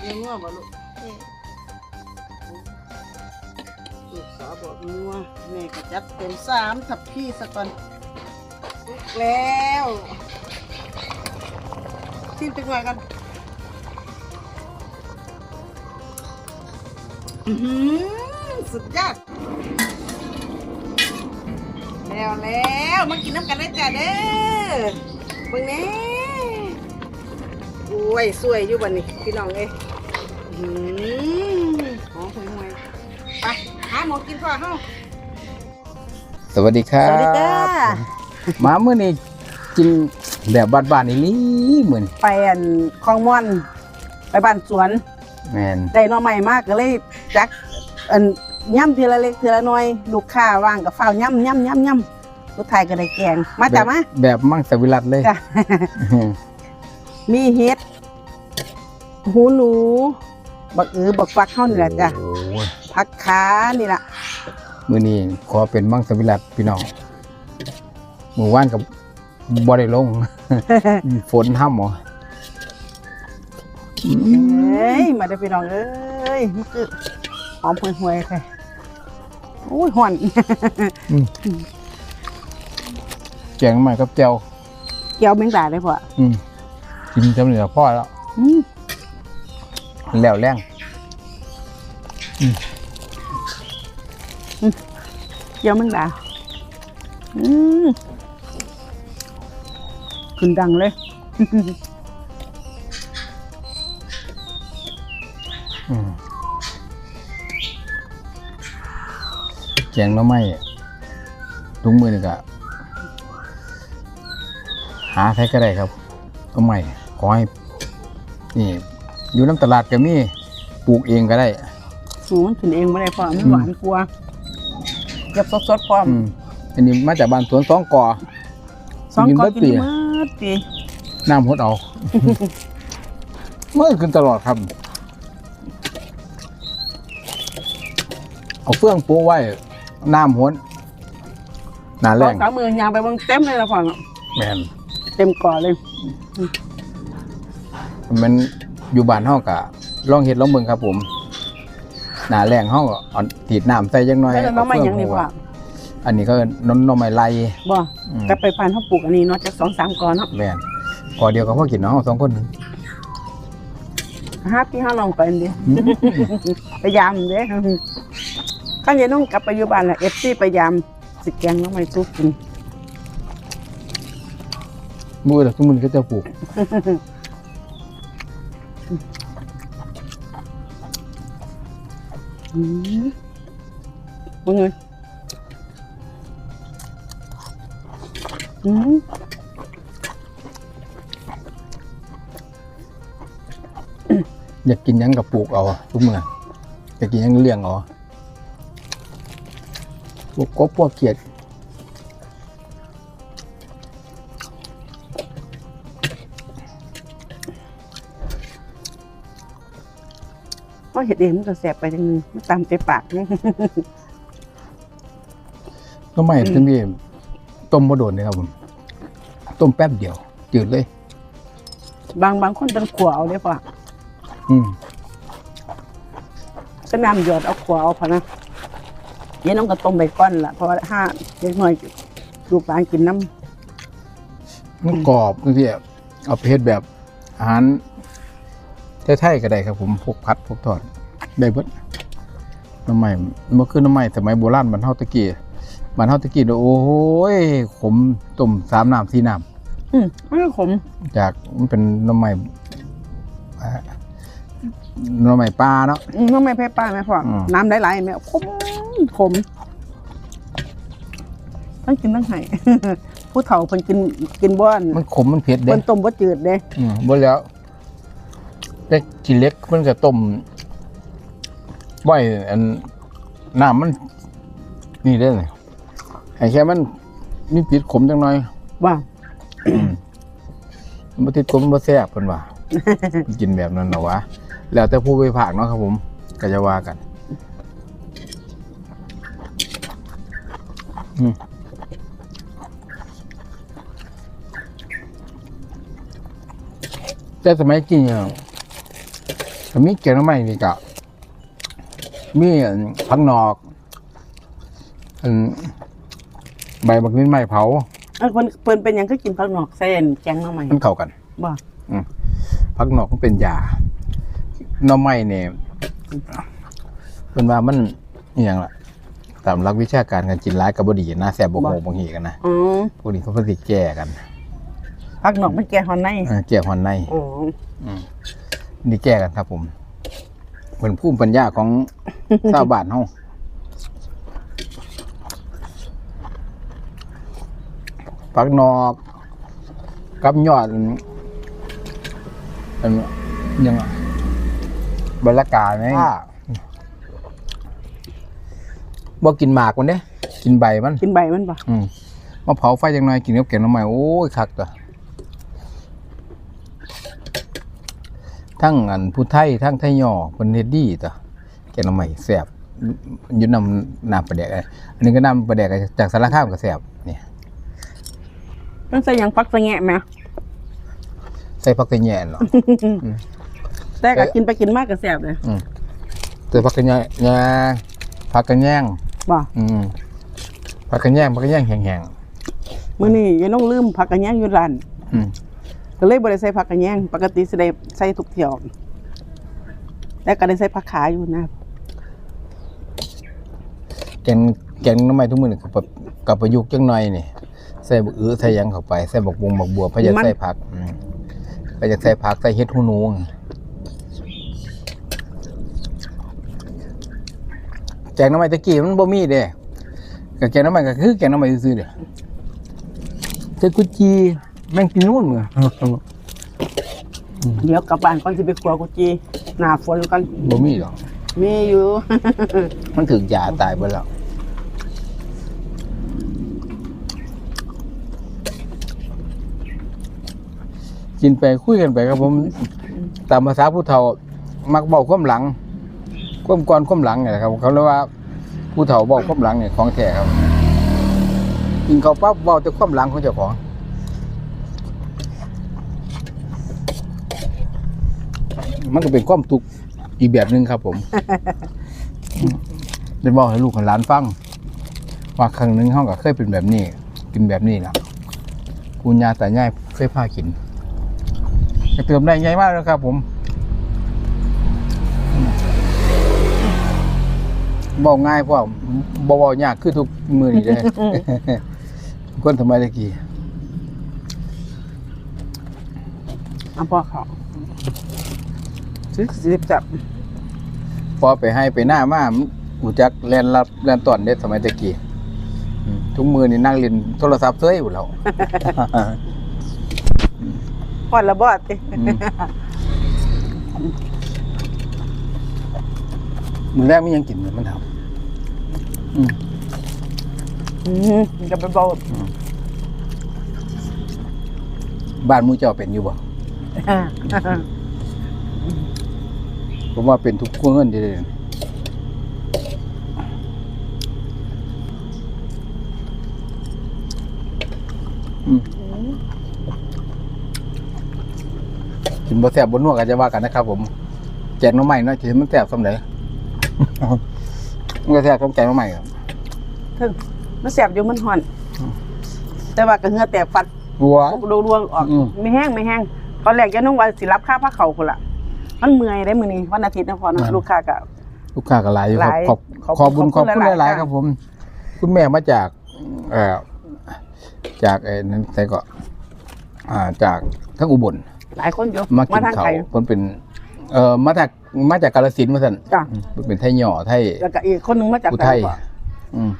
เนัวบ่ลูกลูกสาวบอกนัวแม่ก็จัดเต็มสามทับพี่ซะก่อนลุกแล้วชิมไปหน่อยกันอือหือสุดยอดแล้วแล้วมากินน้ำกันเลยจ้ะเด้อเบิ่งแน่โอ้ยสวยอยู่บัดนี้พี่น้องเอ้ ยอื้อหือหอมห่วยๆไปหาหมอกินพ่อเฮาสวัสดีครับสวัสดีจ้าหมาเมื่อนี้กินแบบบ้านๆนี่ลี่เหมือนไปอันคลองม่อน ไปบ้านสวนแมนได้หน่อใหม่มากก็เลยจักอันย่ำทีละเล็กทีละน้อย ลูกค้าว่างกับฝ้าวย่ำย่ำย่ำย่ำลูกไทยก็ได้แกง มาจ้ะมา แบบแบบมังสวิรัตเลยจ้ะ มีเห็ด หูหนู บักอือบักฟักเข้านี่แหละจ้ะโอ้ยผักขานี่แหละมื่อนี้ขอเป็นมังสวิรัตพี่น้องหมู่ว่านกับบ่ได้ลง ฝนห้ำหรออืมเอ้ยมาได้อพี่น้องเอ้ยมันคือหอมห่วยๆค่ะโอ้ยห่อน แกงมากับแจวเกี่ยวแมงดาได้พออืมกินจำเหนือพ่อแล้ว อืม แล้วแรงเกี่ยวแมงดาอืมขึ้นดังเลยอืมแกงหน้ำไม้ทุกมือนี่ก็หาใช้ก็ได้ครับหน้ำไม้ขอให้นี่ อยู่น้ำตลาดก็มีปลูกเองก็ได้หนูมันขึ้นเองไม่ได้พอมันหวานกลัวเก็บสดๆพร้อมอืมอันนี้มาจากบ้านสวนสองก่อสองกินก้อนเบิดกินปีเมื่อปีน้ำหดเอา เมื่อขึ้นตลอดครับ เอาเฟื่องปูไว้ น้ำหดหนาแรสองงสามมือยางไปเบางเต็มเลยละพอแมนเต็มก่อเลย มัน อยู่บ้านเฮากะลองเห็ดลองเบิ่งครับผม หนาแรงเฮาก็เอาตีดน้ำใส่จังหน่อยแล้วน้องไม่ยังนี่เาพ่อเฟื่องปูอันนี้ก็น้ำนมไม้ไล่บ่อืมก็ไปพันเขาปลูกอันนี้เนาะจากสองสามก่อนเนาะแม่นก่อเดียวก็พอกินเนาะเฮาสองคนห้าพี่ห้าน้องไปอันเดียวอืมพยายามเด้ข้างเย็นน้องกลับไปอยู่บ้านแหละเอฟซีพยายามสิแกงน้องไม่สู้กินมือละทุกมือก็จะปลูก อืมมึงไงอืมอยากกินยังกับปลูกเอาทุกมืออยากกินยังเลี้ยงเอาพวกกบพวกเขียด เห็ดเองมันก็แสบไปจังนึงมันตามใจปากนี่ก็ไม่ถึงที่ต้มบ่โดนเลยครับผมต้มแป๊บเดียว จืดเลย บางบางคนเป็นขวเอาเลยป่ะอืมก็นำหยอดเอาขวเอาพอนะเย็นน้องก็ต้มใบก้อนละเพราะว่าห้าเล็กน้อยลูกหลานกินน้มันกรอบจังที่เอาไปเฮ็ดแบบอาหาร ไทยๆก็ได้ครับผมพวกผัดพวกทอดได้เบิดน้ำใหม่เมื่อคืนน้ำใหม่สมัยโบราณบรรเทาตะกี้บรรเทาตะกี้เนี่ยโอ้ยขมต้มสามน้ำสี่น้ำอืมไม่ขมำจากมันเป็นน้ำใหม่อ่าน้ำใหม่ปลาเนาะ อืมน้องไม่แพ้ป้าไหมพ่ออม น้ำไหลๆไหมขมขมทั้งกินทั้งไห้ ผู้เฒ่าเพิ่นกินกินบ้านมันขมมันเผ็ดเด้เพิ่นต้มบ่จืดเด้อืมบ่แล้ว แต่กินเล็กมันก็ต้มบ่อยอันน้ำมันนี่ได้เลยให้แค่มันมีปิดขมจังหน่อยว่ามันบ่ติดขมมันบ่แซ่บเพิ่นว่า กินแบบนั้นเหรอวะ แล้วแต่ผู้ไปผากเนาะครับผมก็จะว่ากันอืมแต่สมัยกินเนี่ยก็ มีแกงหน้ำไม้นี่ก็มีอันพักนอกอันใบบักนิ้นไม้เผาเออเพิ่นเพิ่นเป็นหยังก็กินผักหนอกใส่อันแกงหน้ำใหม่มันเข้ากันบ่พักนอกมันเป็นยาหน้ำไม้เนี่ยเป็นว่ามันอหย่างล่ะตามหลักวิชาการการกินร้ายกับบดีนะแสบบกโหบางทีกันนะอ๋อพวกนี้เขาก็สิแก้กันผักหนอกมันแกงหอนในเออแก้หอนในอ๋ออืม นี่แก้กันครับ ผมเป็นภูมิปัญญาของ ชาวบ้านเฮาปักนอกกับยอดอันยังอะบรรยากาศไหมบ่กินหมากมันเด้กินใบมัน กินใบมันบ่อืมมาเผาไฟจังหน่อยกินกับแกงหน้ำใหม่โอ้ยคักตัว ทั้งอันผู้ไทยทั้งไทยย่อเป็นเฮ็ดดีตัวแกงหน้ำใหม่แซ่บอยืนนำน้ำปลาแดกอะอันนี้ก็น้ำปลาแดกจากสารคามก็แซ่บเนี่ยมันใส่หยังผักสะแงะไหมใส่ผักกระแยงเหรอแต่ก็กินไปกินมากก็แซ่บเลยอืมใส่ผักกระแยงแยงผักกระแยงบ่อืมผักกระแยงผักกระแยงแห้งมื้อนี้ยายน้องลืมผักกระแยงอยู่ร้านๆอืม ก็เลยบ่ได้ใส่ผักกระแยงปกติสิได้ใส่ทุกเที่ยวแต่ก็ได้ใส่ผักขาอยู่นะแกงแกงหน้ำใหม่ทุกมื้อนี่กับกับประยุกต์จังหน่อยนี่ใส่บักอื้อใส่หยังเข้าไปใส่บักบงบักบัวพะอยากใส่ผักอืมพะอยากใส่ผักใส่เฮ็ดหูหนูแกงหน้ำใหม่ตะกี้มันบ่มีเด้ก็แกงหน้ำใหม่ก็คือแกงหน้ำใหม่ซื่อๆเด้ใส่กุจี แม่งกินนู่นมื้อเดี๋ยวกลับบ้านก่อนสิไปครัวกุจีหน้าฝนก่อนบ่มีหรอกมีอยู่ มันถึงยาตายไปแล้วกินไปคุยกันไปครับผม ตามภาษาผู้เฒ่า มักบอกความหลังความก่อนความหลังเนี่ยครับเขาเรียกว่าผู้เฒ่าบอกความหลังเนี่ยของแท้ครับกินเขาวปั๊บบอกแต่ความหลังของเจ้าของ มันก็เป็นความทุกข์อีกแบบหนึ่งครับ ผมได้บอกให้ลูกให้หลานฟัง ว่าครั้งหนึ่งเขาก็เคยเป็นแบบนี้ กินแบบนี้นะคุณยาแต่ย่ายเคยพากินจะเติมได้ง่ายมากเลยครับ ผมบอกง่ายเพราะว่าบบอกยากคือทุกมือนี่เลยคนทำไมตะกี้เอาพ่อเขา ซื้อสิบจับพอไปให้ไปหน้ามาหูจักแลนรับแลนตอนเด็ดสมัยตะกี้อืมทุกมือนี่นั่งเล่นโทรศัพท์เซ้ยอยู่แล้ว พอดละบอดติอืม มือแรกไม่ยังกินเลยมันทำอืม อืมจะไปบอกบ้านหมูเจ้าเป็นอยู่บ่ ผมว่าเป็นทุกครัวเงินทีเดียวอืมกินบ่แซ่บบนนัวกันจะว่ากันนะครับ ผมแกงหน้ำใหม่เนาะจะมันแซ่บสำเร็จมันก็แซ่บต้องแกงหน้ำใหม่ครับถึงมันแสบอยู่มันห่อน แต่ว่าก็เหงือแตกฟัดวัวดวงๆออกอืมไม่แห้งไม่แห้งตอนแรกจะนุ่งว่าสิรับค่าผ้าเขาคนละ มันเมื่อยได้มือนี้วันอาทิตย์นะพอเนอะลูกค้าก็ลูกค้าก็หลายอยู่ครับหลายขอบขอบขอบบุญขขออบบคุคุณณหลายๆหลายค่ะๆครับผม คุณแม่มาจาก เอ่อจากไอ้นั้นใส่ก็ อ่า จากทั้งอุบลหลายคนอยู่มากินทางเขาไทย เพิ่นเป็น เอ่อมาจากมาจากกาฬสินธุ์มาสั่นจ้ะอืมเพิ่นเป็นไทยหย่อไทยแล้วก็อีกคนนึงมาจากอุทัยต่างจังหวัดอืม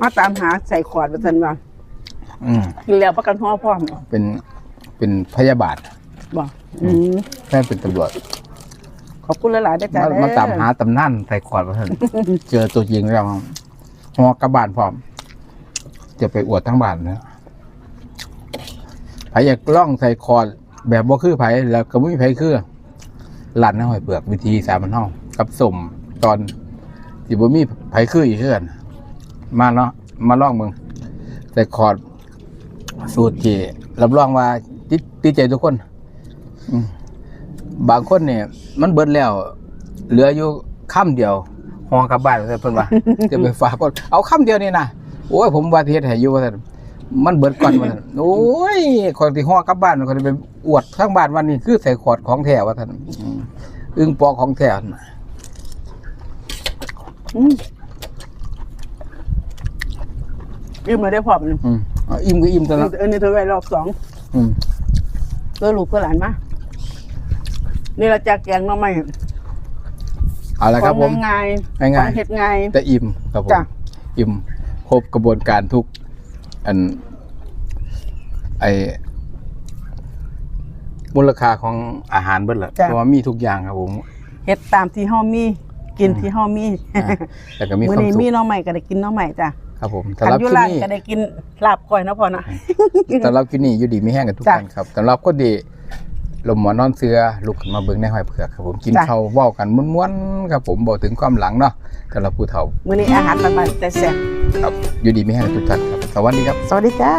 มาตามหาใส่ขวดมาสันว่าอืมกินแล้วประกันห่อพร้อมเป็นเป็นพยาบาล บอกอืมแม่เป็นตำรวจขอบคุณหลายๆด้วยจ้ามาเด้อมาตามหาตำนานใส่ขวดมาสั่นเจอตัวจริงแล้วหอกระบาลพร้อม จะไปอวดทั้งบ้านนะไผอยากล่องใส่คอร์ดแบบบ่คือไผแล้วก็ไม่มีไผคือหลั่นหอยเปลือกวิธีสามันห้องกับสมตอนที่บ่มีไผคืออีกเพื่อนมาเนาะมาล่องมึงใส่คอร์ดสูตรที่รับรองว่าติดติดใจทุกคนอืม บางคนเนี่ยมันเบิดแล้ว เหลืออยู่ค่ำเดียวห่อกลับบ้านว่าซั่นเพิ่นว่าจะไปฝากคนเอาค่ำเดียวนี่นะโอ้ยผมว่าสิเฮ็ดให้อยู่ว่าซั่นมันเบิดก่อนว่าซั่นโอ้ยคนที่ห่อกลับบ้านคนที่ไปอวดทั้งบ้านวันนี้คือใส่ขอดของแท้ว่าซั่นอืมอึ้งปอกของแท้น่ะอืมอิ่มเลยได้พอมันอืมเอาอิ่มก็อิ่มซะแล้วเออนี่เธอไว้รอบสองอืมเธอลูกก็หลานมา นี่เราจะแกงหน้องใหม่เอาละครับผมง่ายง่ายๆเห็ดง่ายแต่อิ่มครับผมจ้ะอิ่มครบกระบวนการทุก อัน ไอมูลค่าของอาหารเบิดละเพราะว่ามีทุกอย่างครับผมเห็ดตามที่ห้อมีกินที่ห้อมีอ่าแต่ก็มีมื้คอวามนี้สุขมีหน้องใหม่ก็ได้กินหน้องใหม่จ้ะครับผมขันสำหรับอยุที่รานนี่ก็ได้กินลาบก้อยเนาะพอนะสำหรับที่นี่อยู่ดีไม่แห้งกันทุกจ้ะท่านครับสำหรับคนดี ลมหมอนอนเสือลุกขึ้นมาเบิ่งในหอยเผือกครับผมกินจ้ะข้าวเว้ากันม้วนๆครับผมบอกถึงความหลังเนาะสำหรับผู้เฒ่ามื้อนี้อาหารบ้านๆแต่แซ่บครับอยู่ดีไม่แห้งกันทุกท่านครับสวัสดีครับ สวัสดีจ้า